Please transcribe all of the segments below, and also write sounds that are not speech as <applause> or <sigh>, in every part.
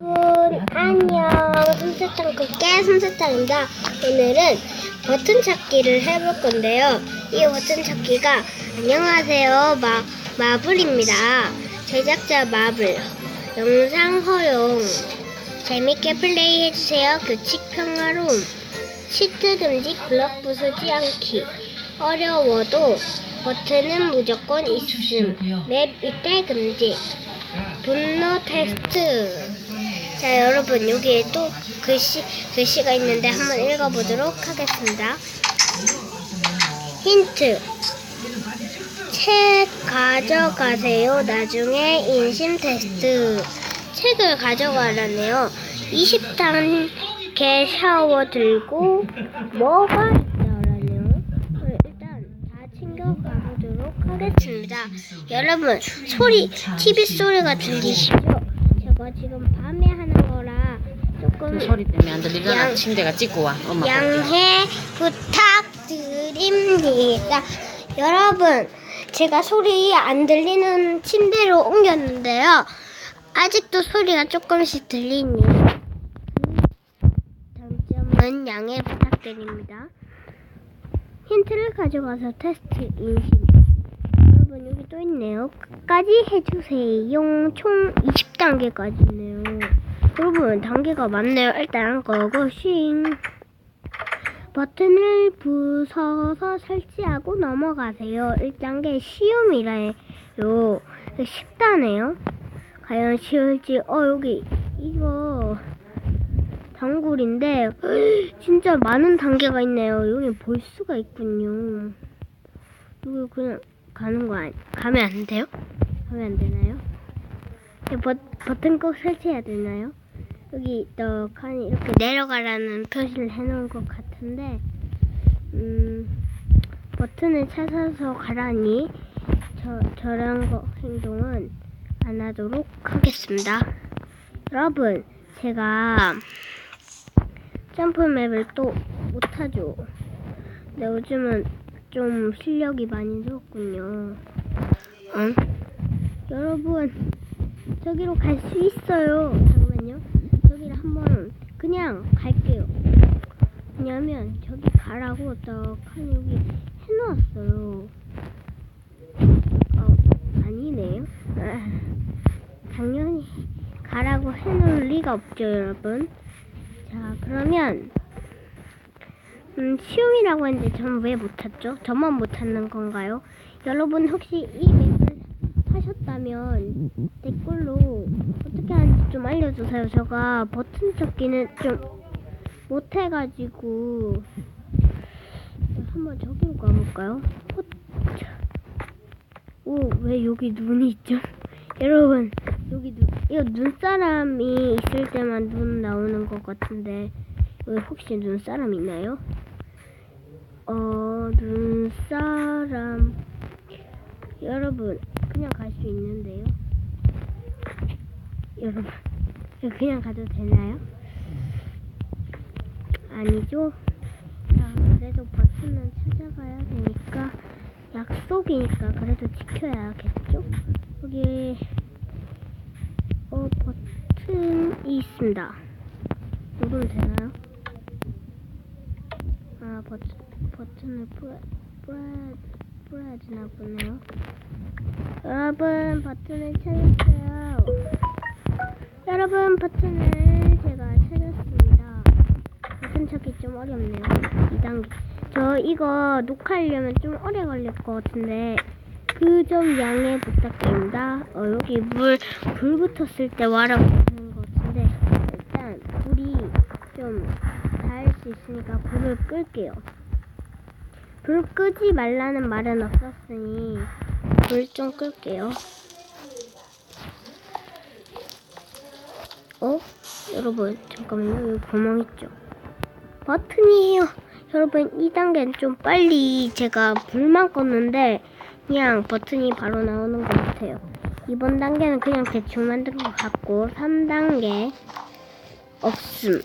여러분 안녕. 솜사탕 국게 솜사탕입니다. 오늘은 버튼 찾기를 해볼 건데요. 이 버튼 찾기가 안녕하세요 마, 마블입니다. 제작자 마블 영상 허용. 재밌게 플레이해주세요. 규칙 평화로움. 치트 금지 블럭 부수지 않기. 어려워도 버튼은 무조건 있음. 맵 이때 금지. 분노 테스트. 자, 여러분, 여기에 또 글씨, 글씨가 있는데 한번 읽어보도록 하겠습니다. 힌트. 책 가져가세요. 나중에 인심 테스트. 책을 가져가라네요. 20단계 샤워 들고 뭐가 있다라네요. 일단 다 챙겨가보도록 하겠습니다. 여러분 소리 TV 소리가 들리시죠? 제가 지금 그 소리 때문에 안 들리잖아. 양- 침대가 찍고 와. 엄마. 볼게. 양해 부탁드립니다. 여러분 제가 소리 안 들리는 침대로 옮겼는데요. 아직도 소리가 조금씩 들리니 단점은 양해 부탁드립니다. 힌트를 가져가서 테스트 인식. 여러분 여기 또 있네요. 끝까지 해주세요. 총 20단계까지 있네요. 여러분 단계가 많네요. 일단 고고싱 버튼을 부서서 설치하고 넘어가세요. 1단계 시험이래요. 쉽다네요. 과연 쉬울지 어 여기 이거 단골인데 <gasps> 진짜 많은 단계가 있네요. 여기 볼 수가 있군요. 이거 그냥 가는 거 아니, 가면 안 돼요? 가면 안 되나요? 이 버, 버튼 꼭 설치해야 되나요? 여기 또 칸이 이렇게 내려가라는 표시를 해놓은 것 같은데 음 버튼을 찾아서 가라니 저 저런 거 행동은 안 하도록 하겠습니다. 여러분 제가 점프맵을 또 못하죠. 근데 요즘은 좀 실력이 많이 늘었군요. 응? 여러분 저기로 갈 수 있어요. 그냥 갈게요. 왜냐면 저기 가라고 떡한 여기 해놓았어요. 어, 아니네요. 아, <laughs> 당연히 가라고 해놓을 리가 없죠, 여러분. 자, 그러면 음, 시험이라고 했는데 저는 왜 못 찾죠? 저만 못 찾는 건가요? 여러분 혹시 이 맵을 하셨다면 댓글로 어떻게 하는지 좀 알려주세요. 제가 버튼 찾기는 좀 못해가지고 한번 저기로 가볼까요? 오, 왜 여기 눈이 있죠? <laughs> 여러분, 여기 눈, 이거 눈사람이 있을 때만 눈 나오는 것 같은데 여기 혹시 눈사람 있나요? 어, 눈사람 여러분, 그냥 갈 수 있는데요. 여러분, 그냥 가도 되나요? 아니죠? 자, 그래도 버튼은 찾아가야 되니까 약속이니까 그래도 지켜야겠죠? 여기 어 버튼이 있습니다. 누르면 되나요? 아 버튼 버튼을 뿌려 뿌려 뿌려야 되나 보네요. 여러분 버튼을 찾았어요. 여러분 버튼을 제가 찾았습니다. 버튼 찾기 좀 어렵네요. 2단계. 저 이거 녹화하려면 좀 오래 걸릴 것 같은데 그점 양해 부탁드립니다. 어, 여기 물, 불 붙었을 때 와라고 하는 것 같은데 일단 불이 좀 닿을 수 있으니까 불을 끌게요. 불 끄지 말라는 말은 없었으니 불 좀 끌게요. 어? 여러분 잠깐만요. 여기 구멍 있죠? 버튼이에요. 여러분 2단계는 좀 빨리 제가 불만 껐는데 그냥 버튼이 바로 나오는 것 같아요. 이번 단계는 그냥 대충 만든 것 같고 3단계 없음.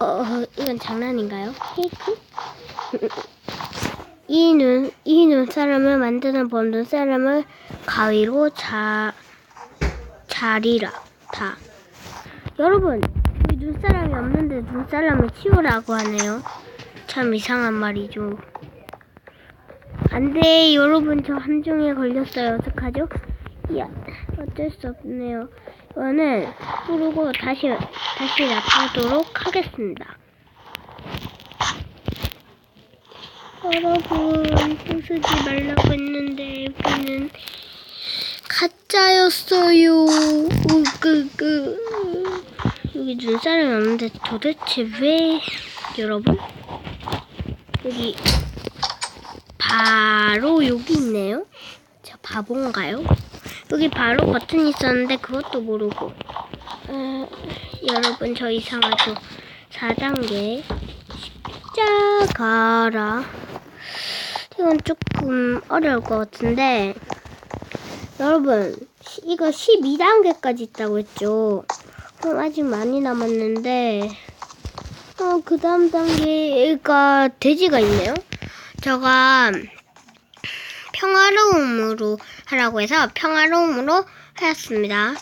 어 이건 장난인가요? 케이크? <laughs> 이 눈, 이 눈사람을 만드는 법 눈사람을 가위로 자, 자리라, 다. 여러분, 여기 눈사람이 없는데 눈사람을 치우라고 하네요. 참 이상한 말이죠. 안 돼, 여러분. 저 함정에 걸렸어요. 어떡하죠? 야, 어쩔 수 없네요. 이거는 부르고 다시, 다시 나타나도록 하겠습니다. 여러분, 부수지 말라고 했는데, 여기는 가짜였어요. 우끄끄. 여기 눈사람이 없는데 도대체 왜, 여러분? 여기, 바로 여기 있네요. 저 바본가요? 여기 바로 버튼이 있었는데 그것도 모르고. 어, 여러분, 저 이상하죠? 4단계. 십자가라. 이건 조금 어려울 것 같은데. 여러분, 시- 이거 12단계까지 있다고 했죠. 그럼 아직 많이 남았는데, 어, 그 다음 단계가 돼지가 있네요. 제가 평화로움으로 하라고 해서 평화로움으로 하였습니다.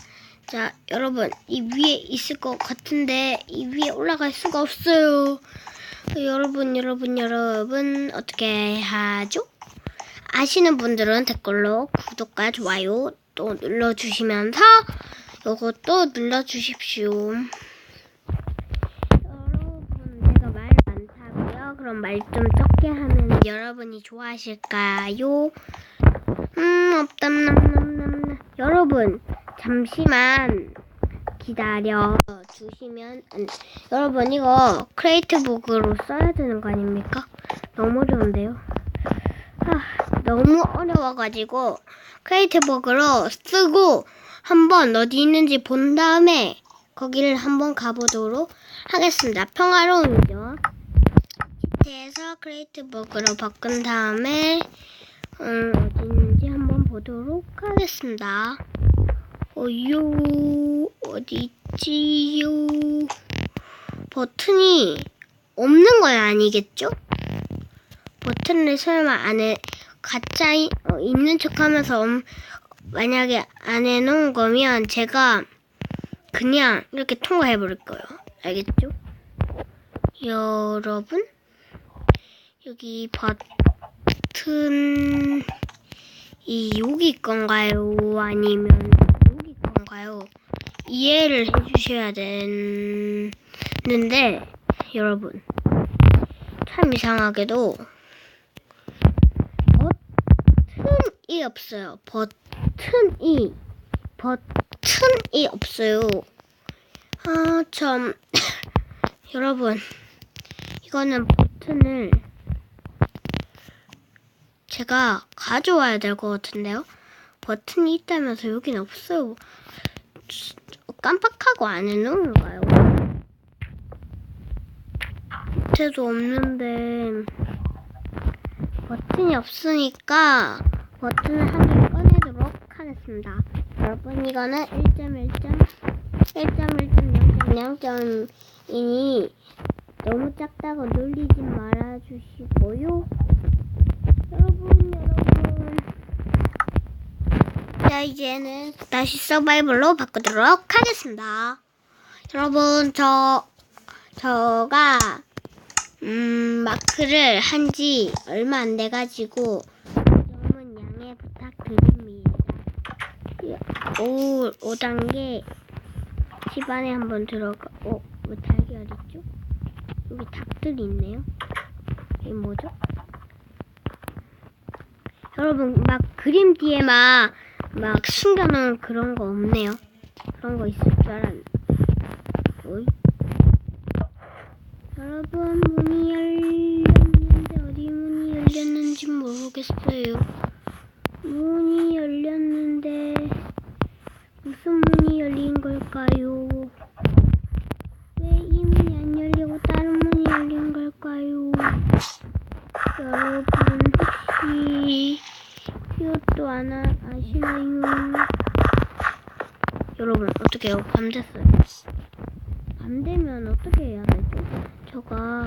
자, 여러분, 이 위에 있을 것 같은데, 이 위에 올라갈 수가 없어요. 여러분, 여러분, 여러분, 어떻게 하죠? 아시는 분들은 댓글로 구독과 좋아요 또 눌러주시면서 이것도 눌러주십시오. 여러분 제가 말 많다고요? 그럼 말 좀 적게 하면 여러분이 좋아하실까요? 음 없담남남남 여러분 잠시만 기다려 주시면 안... 여러분 이거 크레이트북으로 써야 되는 거 아닙니까? 너무 어려운데요. 아, 너무 어려워가지고 크레이트북으로 쓰고 한번 어디 있는지 본 다음에 거기를 한번 가보도록 하겠습니다. 평화로움이죠. 시트에서 크레이트북으로 바꾼 다음에 음, 어디 있는지 한번 보도록 하겠습니다. 어요 어디 있지요? 버튼이 없는 건 아니겠죠? 버튼을 설마 안에 가짜 이- 어, 있는 척하면서 엄- 만약에 안 해놓은 거면 제가 그냥 이렇게 통과해 버릴 거예요. 알겠죠? 여러분 여기 버튼 이 여기 건가요? 아니면 여기 건가요? 이해를 해주셔야 되는데 여러분 참 이상하게도 버튼이 없어요. 버튼이 버튼이 없어요. 아 참 <coughs> 여러분 이거는 버튼을 제가 가져와야 될 것 같은데요. 버튼이 있다면서 여긴 없어요. 깜빡하고 안 해놓은가요? 밑에도 없는데 버튼이 없으니까 버튼을 한개 꺼내도록 하겠습니다. 여러분 이거는 1.1점 1.1.0.0점이니 너무 작다고 놀리지 말아주시고요. 여러분 여러분 자 이제는 다시 서바이벌로 바꾸도록 하겠습니다. 여러분 저 저가 음, 마크를 한 지 얼마 안 돼가지고 좀은 양해 부탁드립니다. 5, 5단계 집안에 한번 들어가, 어, 왜 달걀 있죠? 여기 닭들이 있네요. 이게 뭐죠? 여러분, 막 그림 뒤에 막, 막 숨겨놓은 그런 거 없네요. 그런 거 있을 줄 알았는데. 어이? 여러분 문이 열렸는데 어디 문이 열렸는지 모르겠어요. 문이 열렸는데 무슨 문이 열린 걸까요? 왜 이 문이 안 열리고 다른 문이 열린 걸까요? 여러분 혹시 이것도 안 아, 아시나요? 여러분 어떻게 해요? 밤 됐어요. 밤 되면 어떻게 해야 되죠? 저가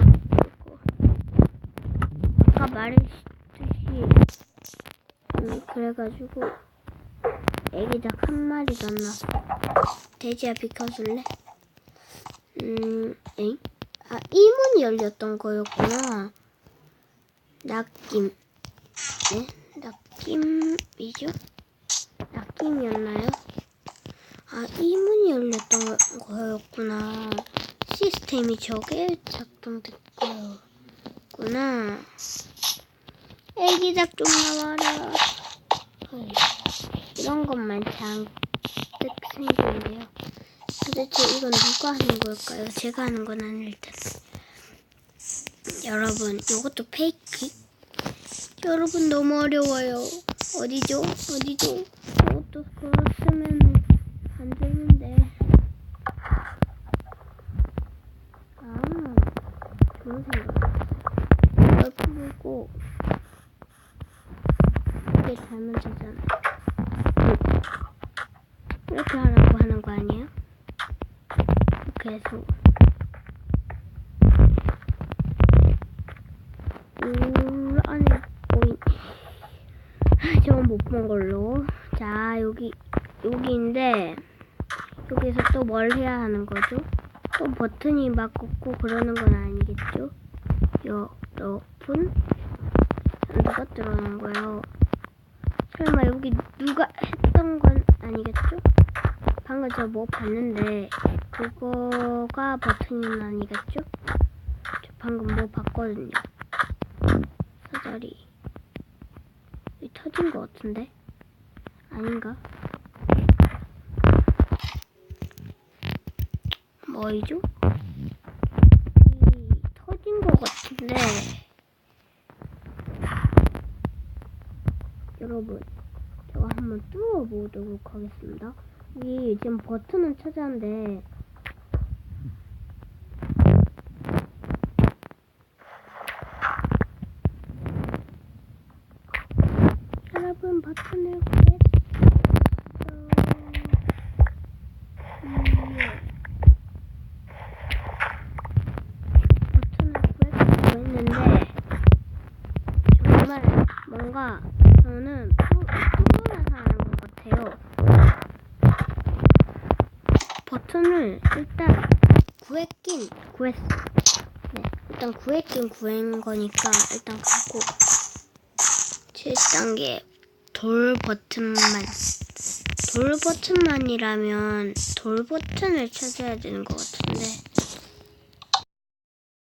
아까 말했듯이 음, 그래가지고 애기 닭 한 마리가 났어. 돼지야 비켜줄래? 음, 엥? 아, 이 문이 열렸던 거였구나. 낚임. 네? 낚임이죠? 낚임이었나요? 아, 이 문이 열렸던 거- 거였구나. 시스템이 저게 작동됐구나. 애기닭 좀 나와라. 헐, 이런 것만 잔뜩 생기는데요. 도대체 이건 누가 하는 걸까요? 제가 하는 건 아닐 텐데. 여러분, 이것도 페이크? 여러분 너무 어려워요. 어디죠? 어디죠? 이것도 그렇으면 안 되는데. 아, 그런 생각. 이걸 풀고 이게 잘못 되잖아. 이렇게 하라고 하는 거 아니에요? 이렇게 해서 울 안에 보인 본 걸로 자 여기 여기인데 여기서 또 뭘 해야 하는 거죠? 또 버튼이 막 꽂고 그러는 건 아니겠죠? 여러분 누가 들어오는 거예요? 설마 여기 누가 했던 건 아니겠죠? 방금 저뭐 봤는데 그거가 버튼은 아니겠죠? 저 방금 뭐 봤거든요. 사다리 이 터진 거 같은데 아닌가? 뭐이죠? 이 터진 거 같은데 여러분 제가 한번 뚫어보도록 하겠습니다. 여기 지금 버튼은 찾았는데 여러분 버튼을 구했어. 버튼을 구했다고 했는데 정말 뭔가 저는 푸- 푸른에서 하는 것 같아요. 버튼을 일단 구했긴 구했어. 네, 일단 구했긴 구한 거니까 일단 가고 7단계 돌 버튼만 돌 버튼만이라면 돌 버튼을 찾아야 되는 것 같은데